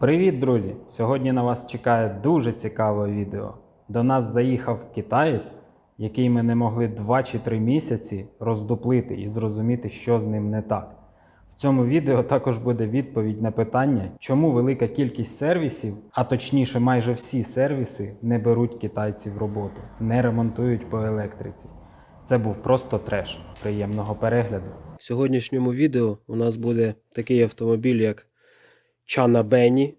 Привіт, друзі! Сьогодні на вас чекає дуже цікаве відео. До нас заїхав китаєць, який ми не могли 2 чи 3 місяці роздуплити і зрозуміти, що з ним не так. В цьому відео також буде відповідь на питання, чому велика кількість сервісів, а точніше майже всі сервіси, не беруть китайців роботу, не ремонтують по електриці. Це був просто треш. Приємного перегляду. В сьогоднішньому відео у нас буде такий автомобіль, як Чана Бенні.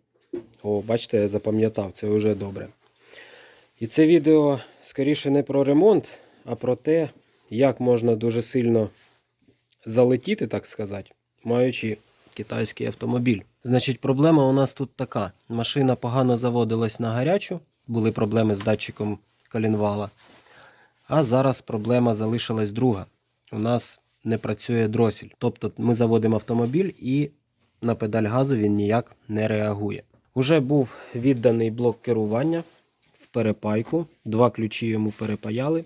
О, бачите, я запам'ятав, це вже добре. І це відео скоріше не про ремонт, а про те, як можна дуже сильно залетіти, так сказати, маючи китайський автомобіль. Значить, проблема у нас тут така: машина погано заводилась на гарячу, були проблеми з датчиком колінвала. А зараз проблема залишилась друга. У нас не працює дросель. Тобто ми заводимо автомобіль і на педаль газу він ніяк не реагує. Уже був відданий блок керування в перепайку. Два ключі йому перепаяли,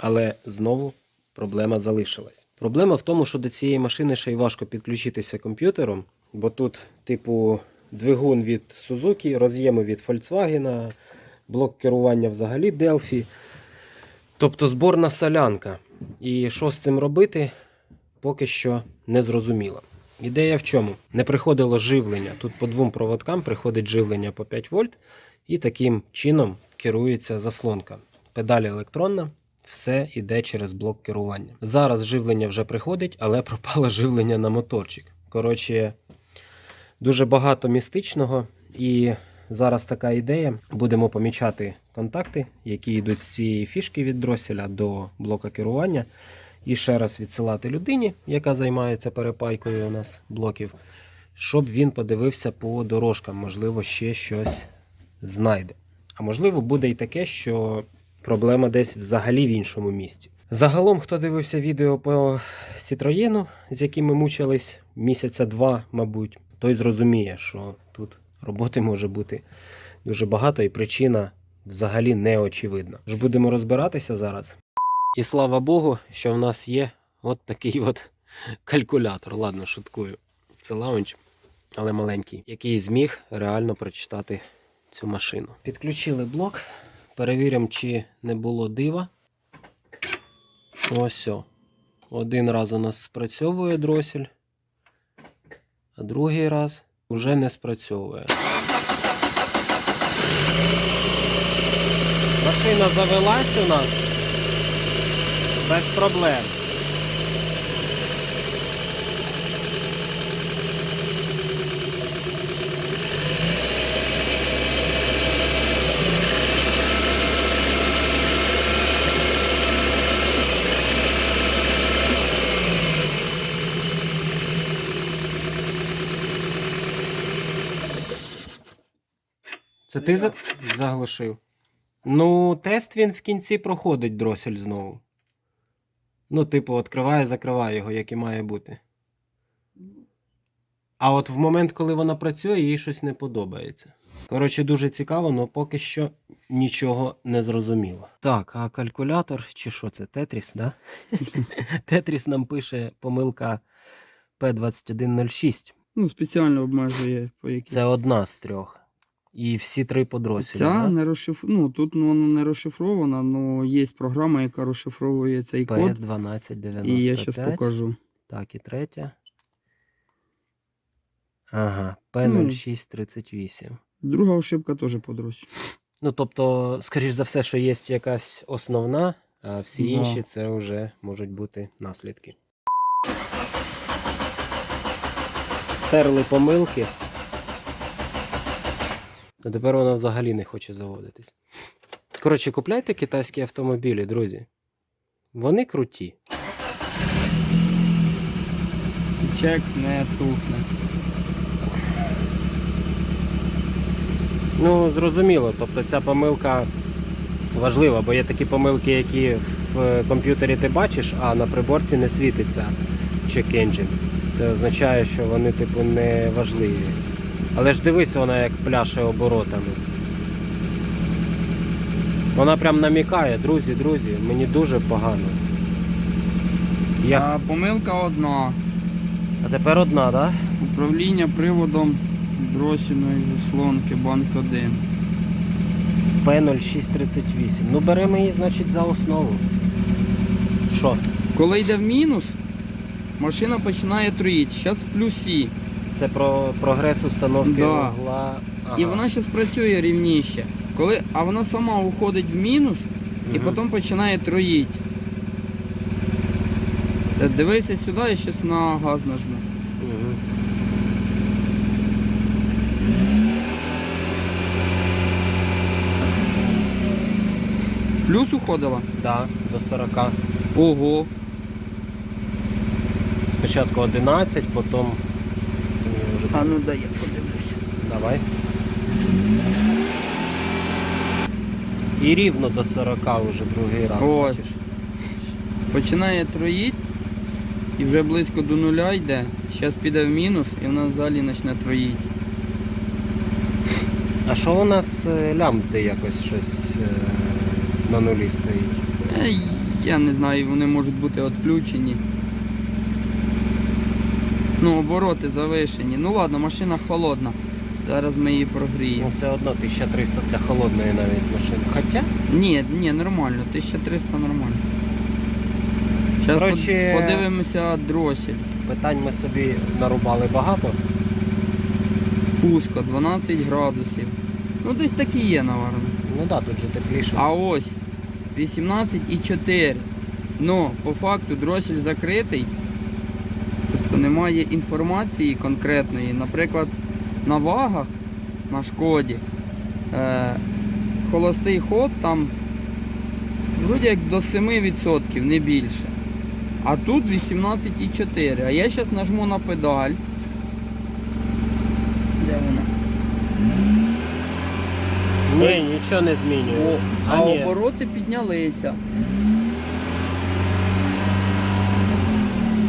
але знову проблема залишилась. Проблема в тому, що до цієї машини ще й важко підключитися комп'ютером, бо тут, типу, двигун від Suzuki, роз'єми від Volkswagen, блок керування взагалі Delphi. Тобто зборна солянка. І що з цим робити, поки що не зрозуміло. Ідея в чому? Не приходило живлення. Тут по двом проводкам приходить живлення по 5 вольт, і таким чином керується заслонка. Педаль електронна, все йде через блок керування. Зараз живлення вже приходить, але пропало живлення на моторчик. Коротше, дуже багато містичного. І зараз така ідея. Будемо помічати контакти, які йдуть з цієї фішки від дроселя до блока керування. І ще раз відсилати людині, яка займається перепайкою у нас блоків, щоб він подивився по дорожкам, можливо, ще щось знайде. А можливо, буде і таке, що проблема десь взагалі в іншому місці. Загалом, хто дивився відео по Citroєну, з яким ми мучились місяця два, мабуть, той зрозуміє, що тут роботи може бути дуже багато, і причина взагалі не очевидна. Ж будемо розбиратися зараз. І слава Богу, що в нас є от такий от калькулятор. Ладно, шуткую. Це лаунч, але маленький, який зміг реально прочитати цю машину. Підключили блок, перевіримо, чи не було дива. Ось. Один раз у нас спрацьовує дросель, а другий раз вже не спрацьовує. Машина завелась у нас без проблем. Це ти заглушив? Ну, тест він в кінці проходить дросель знову. Ну, типу, відкриває, закриває його, як і має бути. А от в момент, коли вона працює, їй щось не подобається. Коротше, дуже цікаво, але поки що нічого не зрозуміло. Так, а калькулятор, чи що це? Тетріс, да? Тетріс нам пише помилка P2106. Ну, спеціально обмежує по якій. Це одна з трьох. І всі три подроселі. Ця да? не розшиф... ну, тут вона не розшифрована, але є програма, яка розшифровує цей код. P1295. І я зараз покажу. Так, і третя. Ага, Ну. P0638. Друга ошибка теж подросла. Ну, тобто, скоріш за все, що є якась основна, а всі Да. інші це вже можуть бути наслідки. Стерли помилки. А тепер вона взагалі не хоче заводитись. Коротше, купляйте китайські автомобілі, друзі. Вони круті. Чек не тухне. Ну, зрозуміло, тобто ця помилка важлива, бо є такі помилки, які в комп'ютері ти бачиш, а на приборці не світиться check engine. Це означає, що вони, типу, не важливі. Але ж дивись, вона як пляше оборотами. Вона прям намікає, друзі, друзі, мені дуже погано. Я... А помилка одна. А тепер одна, так? Да? Управління приводом дросільної заслонки банк 1. P0638. Ну беремо її, значить, за основу. Що? Коли йде в мінус, машина починає троїти. Зараз в плюсі. Це про прогрес установки Да. вугла. Ага. І вона зараз працює рівніше. Коли, а вона сама уходить в мінус і Мгм. потім починає троїти. Е, Дивися сюди, я зараз на газ нажму. Мгм. В плюс уходила? Да, до 40. Ого. Спочатку 11, потім. А ну дай я подивлюся. Давай. І рівно до 40 вже другий раз. Ось. Бачиш? Починає троїть і вже близько до нуля йде. Зараз піде в мінус і вона взагалі почне троїти. А що у нас е, лямбди якось щось е, на нулі стоїть? Е, Я не знаю, вони можуть бути відключені. Ну, обороти завишені. Ну ладно, машина холодна. Зараз ми її Ну прогріємо. все одно 1300 для холодної навіть машини. Хоча Ні, ні, нормально, 1300 нормально. Зараз Коротше- подивимося дросель. питань ми собі нарубали багато. Пуска 12 градусів. Ну десь так і є, напевно. Ну так, да, тут же тепліше. А ось 18,4. Ну, по факту дросель закритий. Немає інформації конкретної. Наприклад, на вагах на шкоді е, холостий ход там вроді як до 7%, не більше. А тут 18,4. А я зараз нажму на педаль. Де вона? Ні, нічого не змінює. О, а а ні. обороти піднялися.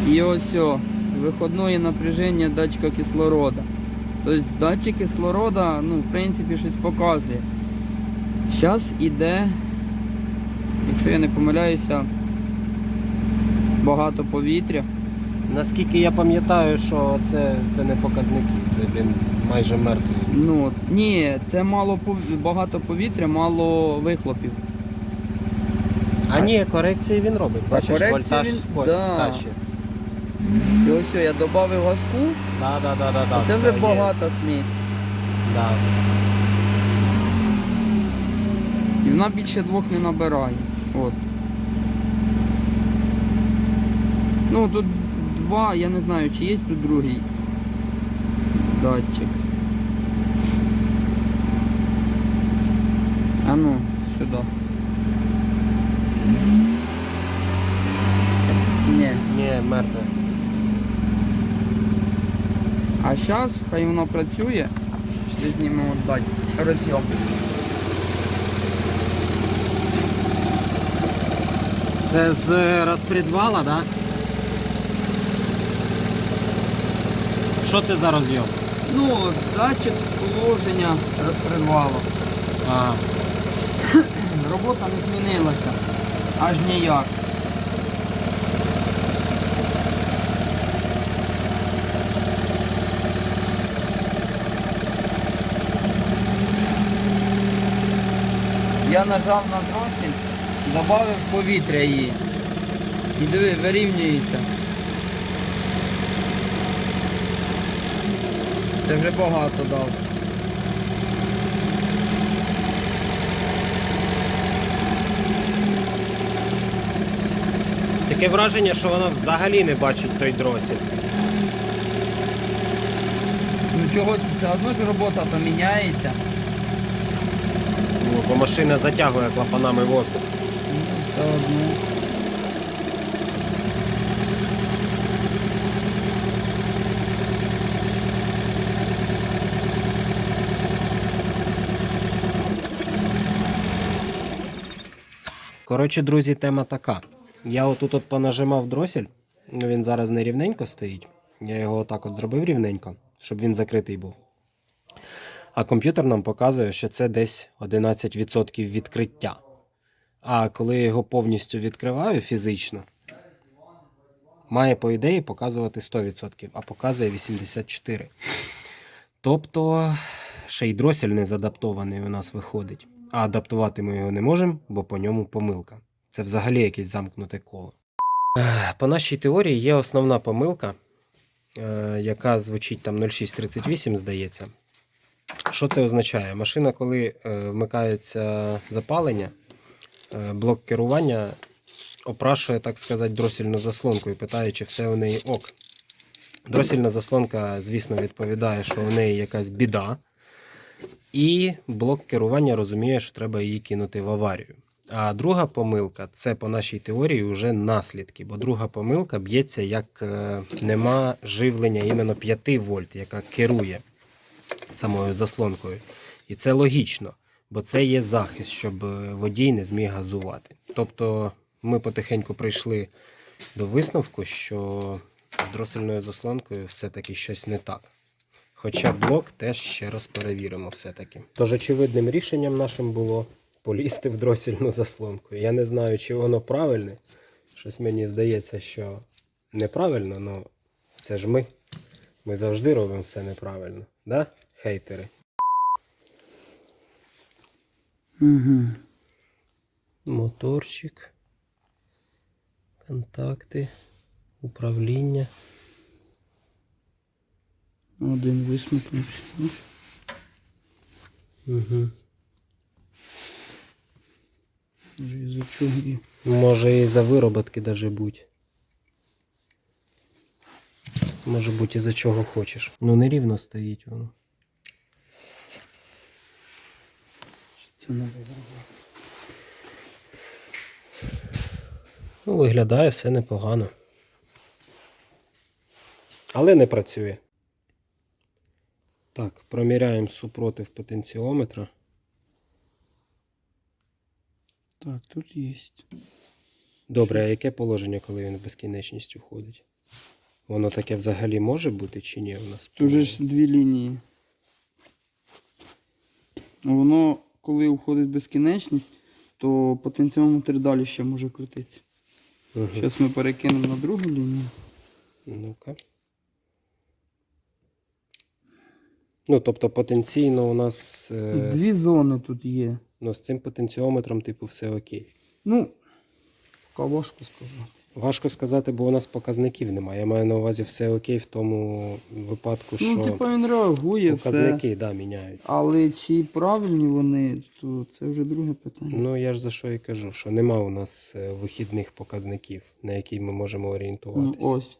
І ось о, виходне напряження датчика кислорода. Тобто датчик кислорода, ну, в принципі, щось показує. Зараз іде, якщо я не помиляюся, багато повітря. Наскільки я пам'ятаю, що це, це не показники, це він майже мертвий. Ну, ні, це мало багато повітря, мало вихлопів. А ні, корекції він робить. Бачиш, вольтаж він- ско- да. І ось я додав газку, Да, да, да, да, да, це все вже є. багата смесь. Да. І вона більше двох не набирає. От. Ну тут два, я не знаю, чи є тут другий датчик. А ну, сюди. Ні. Ні, мертве. А зараз хай воно працює. Ще знімемо датчик. Розйом. Це з розпредвала, да? Що це за розйом? Ну, датчик положення розкривало. А, Робота не змінилася. Аж ніяк. Я нажав на дросель, додав повітря її. І диви, вирівнюється. Це вже багато дав. таке враження, що вона взагалі не бачить той дросіль. Ну чого це? Все одно ж робота то міняється. Ну, бо машина затягує клапанами воздух. Коротше, друзі, тема така. Я отут от понажимав дросель, він зараз не рівненько стоїть. Я його отак от зробив рівненько, щоб він закритий був. А комп'ютер нам показує, що це десь 11% відкриття. А коли я його повністю відкриваю фізично, має, по ідеї, показувати 100%, а показує 84%. Тобто ще й дросель не задаптований у нас виходить. А адаптувати ми його не можемо, бо по ньому помилка. Це взагалі якесь замкнуте коло. По нашій теорії є основна помилка, е, яка звучить там 0638, здається. Що це означає? Машина, коли е, вмикається запалення, е, блок керування опрашує, так сказати, дросільну заслонку і питає, чи все у неї ок. Дросільна заслонка, звісно, відповідає, що у неї якась біда. І блок керування розуміє, що треба її кинути в аварію. А друга помилка це по нашій теорії вже наслідки, бо друга помилка б'ється, як е, нема живлення іменно 5 вольт, яка керує самою заслонкою. І це логічно, бо це є захист, щоб е, водій не зміг газувати. Тобто ми потихеньку прийшли до висновку, що з дросельною заслонкою все-таки щось не так. Хоча блок теж ще раз перевіримо все-таки. Тож очевидним рішенням нашим було полізти в дросільну заслонку. Я не знаю, чи воно правильне. Щось мені здається, що неправильно, але це ж ми. Ми завжди робимо все неправильно. Да, хейтери? Угу. Моторчик. Контакти. Управління. Один висмикнувся. Ну, Угу. Є. Може і за вироботки даже будь. Може бути і за чого хочеш. Ну нерівно стоїть воно. Це зробити. Ну, виглядає все непогано. Але не працює. Так, проміряємо супротив потенціометра. Так, тут є. Добре, а яке положення, коли він в безкінечність уходить? Воно таке взагалі може бути чи ні у нас? Тут же ж дві лінії. Воно, коли уходить безкінечність, то потенціометр далі ще може крутитися. Угу. Зараз ми перекинемо на другу лінію. Ну-ка. Ну, тобто потенційно у нас е, Дві зони тут є. ну, з цим потенціометром, типу, все окей. Ну, важко сказати. Важко сказати, бо у нас показників немає. Я маю на увазі все окей в тому випадку, що Ну, типу він реагує все. показники да, міняються. Але чи правильні вони, то це вже друге питання. Ну, я ж за що і кажу, що нема у нас е, вихідних показників, на які ми можемо Ну, орієнтуватися. ось.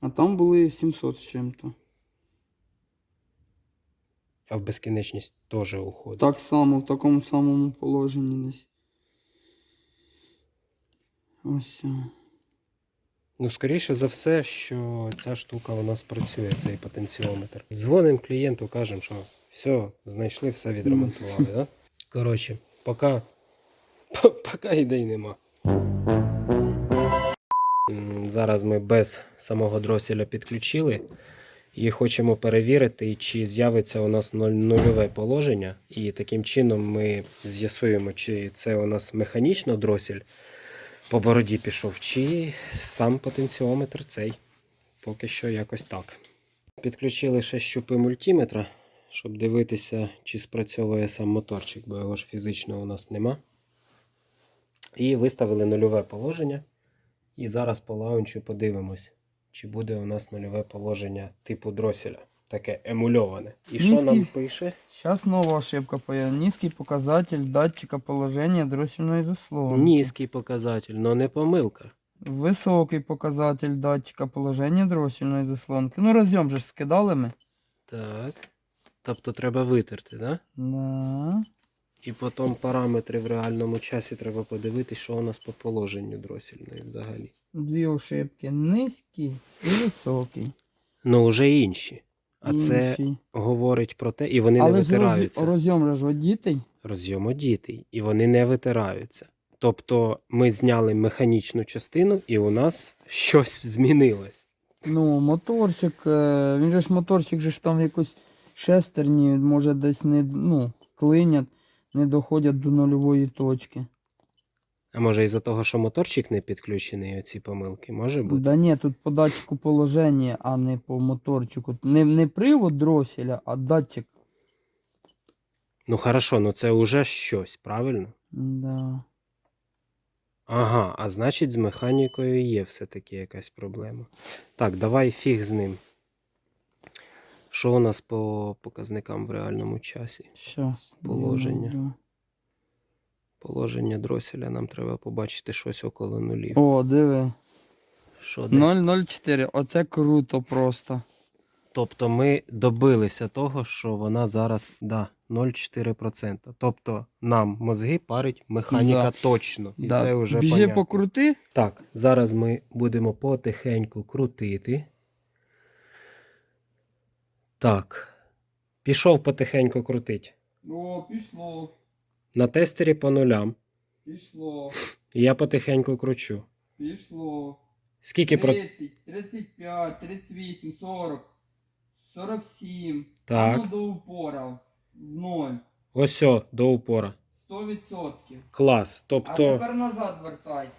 А там були 700 з чим-то. А в безкінечність теж уходить. Так само, в такому самому положенні десь. Ось. Ну, скоріше за все, що ця штука у нас працює, цей потенціометр. Дзвонимо клієнту, кажемо, що все, знайшли, все відремонтували, да? Коротше, поки, поки ідей нема. Зараз ми без самого дроселя підключили і хочемо перевірити, чи з'явиться у нас нульове положення. І таким чином ми з'ясуємо, чи це у нас механічно дросель по бороді пішов, чи сам потенціометр цей. Поки що якось так. Підключили ще щупи мультиметра, щоб дивитися, чи спрацьовує сам моторчик, бо його ж фізично у нас нема. І виставили нульове положення. І зараз по лаунчу подивимось, чи буде у нас нульове положення типу дроселя. Таке емульоване. І що Низький. нам пише? Сейчас новая ошибка появилась. Низкий показатель датчика положения дроссельной заслонки. Низький показатель, але не помилка. Високий показатель датчика положения дроссельної заслонки. Ну, розйом же ж скидали ми. Так. Тобто треба витерти, так? Да? Да. І потім параметри в реальному часі треба подивитися, що у нас по положенню дросільної взагалі. Дві ошибки. Низький і високий. Ну, вже інші. А це Інші. говорить про те, і вони Але не витираються. розйом ж одітий. Розйом одітий, і вони не витираються. Тобто ми зняли механічну частину, і у нас щось змінилось. Ну, моторчик, е, він же ж моторчик же ж там якось шестерні, може десь не ну, клинять, не доходять до нульової точки. А може із-за того, що моторчик не підключений, оці помилки, може бути? Да ні, тут по датчику положення, а не по моторчику. Не, не привод дроселя, а датчик. Ну хорошо, ну це уже щось, правильно? Да. Ага, а значить з механікою є все-таки якась проблема. Так, давай фіг з ним. Що у нас по показникам в реальному часі? Щас. Положення. Положення дроселя нам треба побачити щось около нулів. О, диви. Що де? 004. Оце круто просто. Тобто ми добилися того, що вона зараз да, 0,4%. Тобто нам мозги парить механіка Да. точно. І да. це вже Біжи понятно. покрути. Так, зараз ми будемо потихеньку крутити. Так. Пішов потихеньку крутить. О, пішло, На тестері по нулям. пішло, І я потихеньку кручу. пішло. Скільки про. 30, 35, 38, 40, 47. Так. Воно до упора. В ноль. Ось о, до упора. 100%. Клас. А Тобто тепер назад вертай.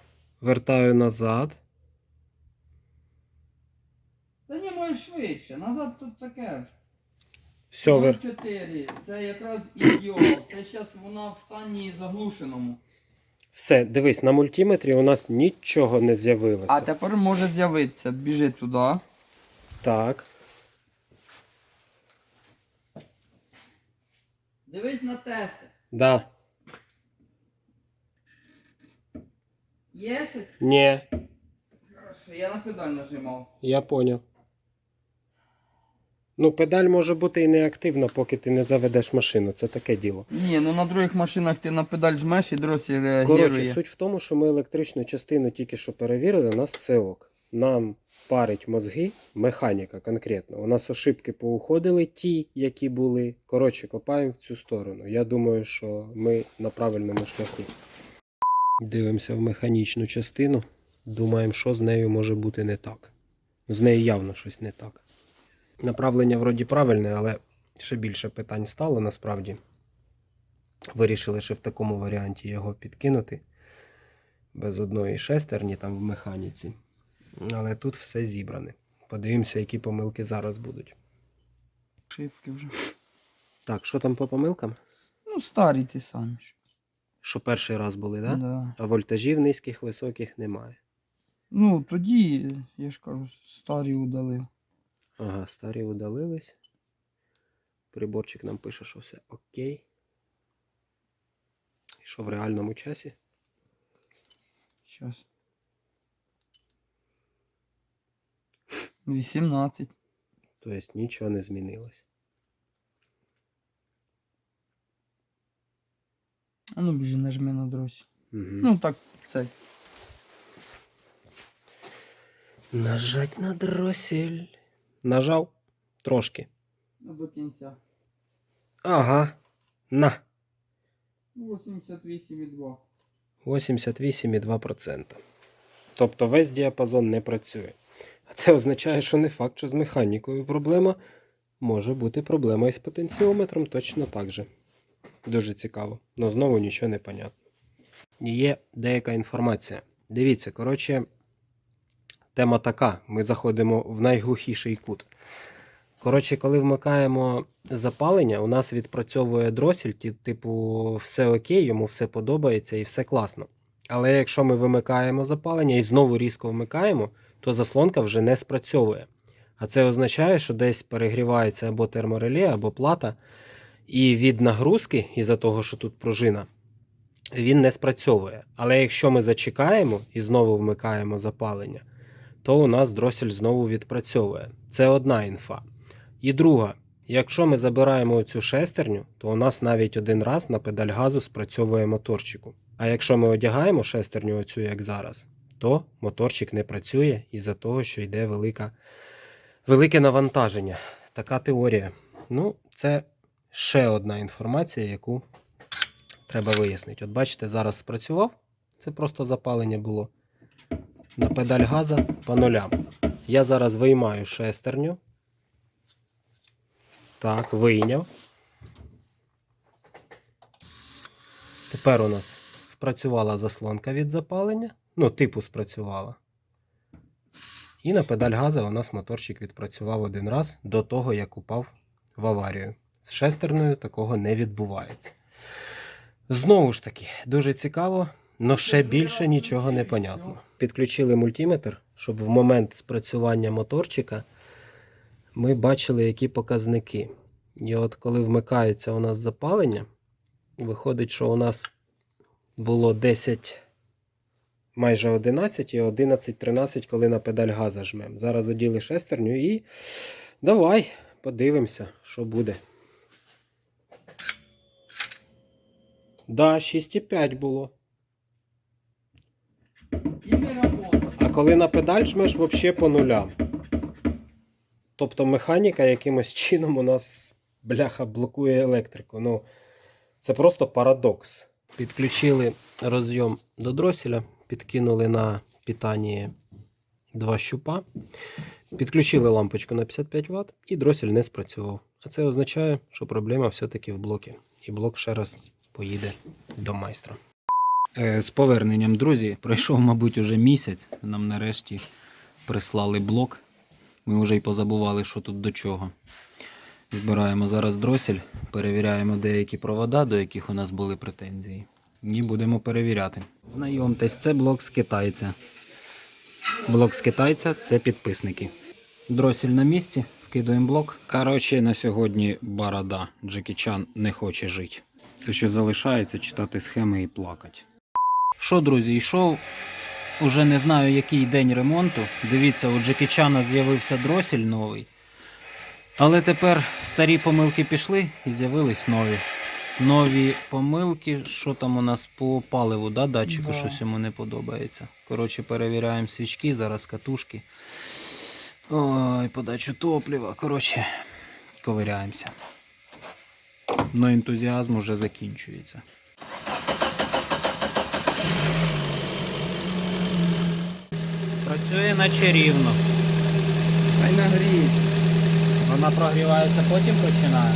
вертаю назад. Та ні, можеш швидше. Назад тут таке ж. Все, вер... 4. Це якраз ідеал. Це зараз вона в стані заглушеному. Все, дивись, на мультиметрі у нас нічого не з'явилося. А тепер може з'явитися. Біжи туди. Так. Дивись на тести. Да. Є щось? Ні, Хорошо, я на педаль нажимав. я поняв. Ну, педаль може бути і неактивна, поки ти не заведеш машину. Це таке діло. Ні, ну на других машинах ти на педаль жмеш і дросі реагує. Коротше, суть в тому, що ми електричну частину тільки що перевірили, у нас селок. Нам парить мозги, механіка конкретно. У нас ошибки поуходили ті, які були. Коротше, копаємо в цю сторону. Я думаю, що ми на правильному шляху. Дивимося в механічну частину. Думаємо, що з нею може бути не так. З нею явно щось не так. Направлення вроді правильне, але ще більше питань стало насправді. Вирішили ще в такому варіанті його підкинути. Без одної шестерні там в механіці. Але тут все зібране. Подивимося, які помилки зараз будуть. Ошибки вже. Так, що там по помилкам? Ну, старі ті самі. Що перший раз були, так? Да? Да. А вольтажів низьких, високих немає. Ну, тоді, я ж кажу, старі удалив. Ага, старі удалились. Приборчик нам пише, що все окей. І що в реальному часі? Щас. 18. Тобто нічого не змінилось. А ну біжи, нажми на дросі. Угу. Ну так, це. Нажать на дросель. Нажав трошки. Ну, до кінця. Ага. На. 88,2. 88,2%. Тобто весь діапазон не працює. А це означає, що не факт, що з механікою проблема. Може бути проблема із потенціометром точно так же. Дуже цікаво. Но знову нічого не понятно. Є деяка інформація. Дивіться, коротше, тема така. Ми заходимо в найглухіший кут. Коротше, коли вмикаємо запалення, у нас відпрацьовує дросіль, ті- типу, все окей, йому все подобається і все класно. Але якщо ми вимикаємо запалення і знову різко вмикаємо, то заслонка вже не спрацьовує. А це означає, що десь перегрівається або термореле, або плата, і від нагрузки, із-за того, що тут пружина, він не спрацьовує. Але якщо ми зачекаємо і знову вмикаємо запалення, то у нас дросель знову відпрацьовує. Це одна інфа. І друга, якщо ми забираємо цю шестерню, то у нас навіть один раз на педаль газу спрацьовує моторчику. А якщо ми одягаємо шестерню оцю, як зараз, то моторчик не працює із-за того, що йде велика, велике навантаження. Така теорія. Ну, це ще одна інформація, яку треба вияснити. От бачите, зараз спрацював. Це просто запалення було. На педаль газа по нулям. Я зараз виймаю шестерню. Так, вийняв. Тепер у нас спрацювала заслонка від запалення. Ну, типу спрацювала. І на педаль газа у нас моторчик відпрацював один раз до того, як упав в аварію. З шестерною такого не відбувається. Знову ж таки, дуже цікаво, але ще більше нічого не понятно. Підключили мультиметр, щоб в момент спрацювання моторчика ми бачили, які показники. І от коли вмикається у нас запалення, виходить, що у нас було 10, майже 11 і 11-13, коли на педаль газа жмемо. Зараз оділи шестерню і давай подивимося, що буде. Да, 6,5 було. І не работає. А коли на педаль жмеш, взагалі по нулям. Тобто механіка якимось чином у нас бляха блокує електрику. Ну, це просто парадокс. Підключили розйом до дроселя, підкинули на питання два щупа, підключили лампочку на 55 Вт і дросель не спрацював. А це означає, що проблема все-таки в блокі. І блок ще раз поїде до майстра. Е, З поверненням, друзі, пройшов, мабуть, уже місяць. Нам нарешті прислали блок. Ми вже й позабували, що тут до чого. Збираємо зараз дросель, перевіряємо деякі провода, до яких у нас були претензії. І будемо перевіряти. Знайомтесь, це блок з китайця. Блок з китайця це підписники. Дросель на місці, вкидуємо блок. Коротше, на сьогодні барада. Джекі Чан не хоче жити. Все, що залишається, читати схеми і плакати. Що, друзі, йшов уже не знаю який день ремонту. Дивіться, у Джекі Чана з'явився дросель новий. Але тепер старі помилки пішли і з'явились нові. Нові помилки, що там у нас по паливу, да, датчику, Да. щось йому не подобається. Коротше, перевіряємо свічки, зараз катушки. Ой, подачу топлива. Коротше, ковиряємося. Но ентузіазм уже закінчується. Працює наче рівно. Хай нагріється. Вона прогрівається, потім починає.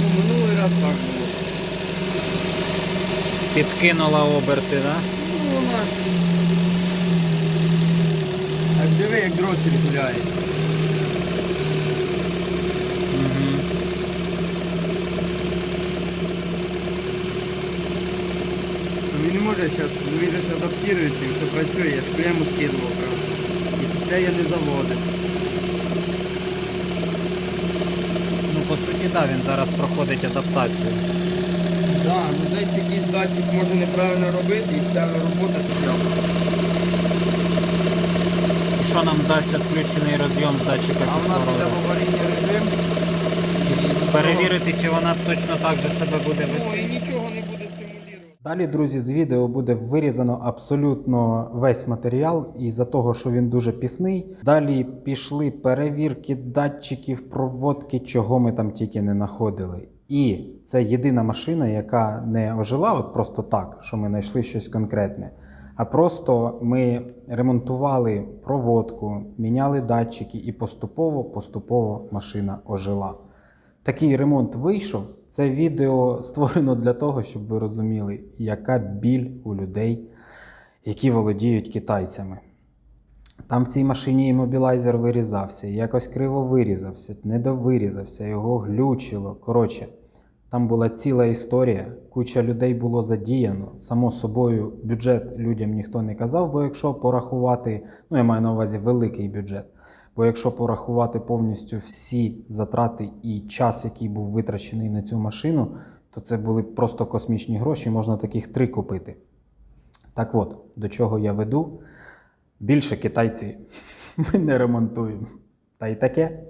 Ну, минулий раз так було. Підкинула оберти, да? Ну, вона. Так диви, як дросель гуляє. Угу. Ну, Він не може зараз, ну він же адаптується, все працює, я ж клему скидував. І це я не заводив. Ну, по суті, так, він зараз проходить адаптацію. Да, ну десь якийсь датчик може неправильно робити і вся робота стояла. І що нам дасть відключений розйом з датчика А в нас буде кислороду? аварійний режим. І Перевірити, чи вона точно так же себе буде Ну, вести. і нічого. Далі, друзі, з відео буде вирізано абсолютно весь матеріал, і за того, що він дуже пісний. Далі пішли перевірки датчиків, проводки, чого ми там тільки не знаходили. І це єдина машина, яка не ожила от просто так, що ми знайшли щось конкретне. А просто ми ремонтували проводку, міняли датчики, і поступово, поступово машина ожила. Такий ремонт вийшов. Це відео створено для того, щоб ви розуміли, яка біль у людей, які володіють китайцями. Там в цій машині іммобілайзер вирізався, якось криво вирізався, недовирізався, його глючило. Коротше, там була ціла історія, куча людей було задіяно. Само собою, бюджет людям ніхто не казав, бо якщо порахувати, ну я маю на увазі великий бюджет. Бо якщо порахувати повністю всі затрати і час, який був витрачений на цю машину, то це були просто космічні гроші, можна таких три купити. Так от, до чого я веду? Більше китайці ми не ремонтуємо. Та й таке.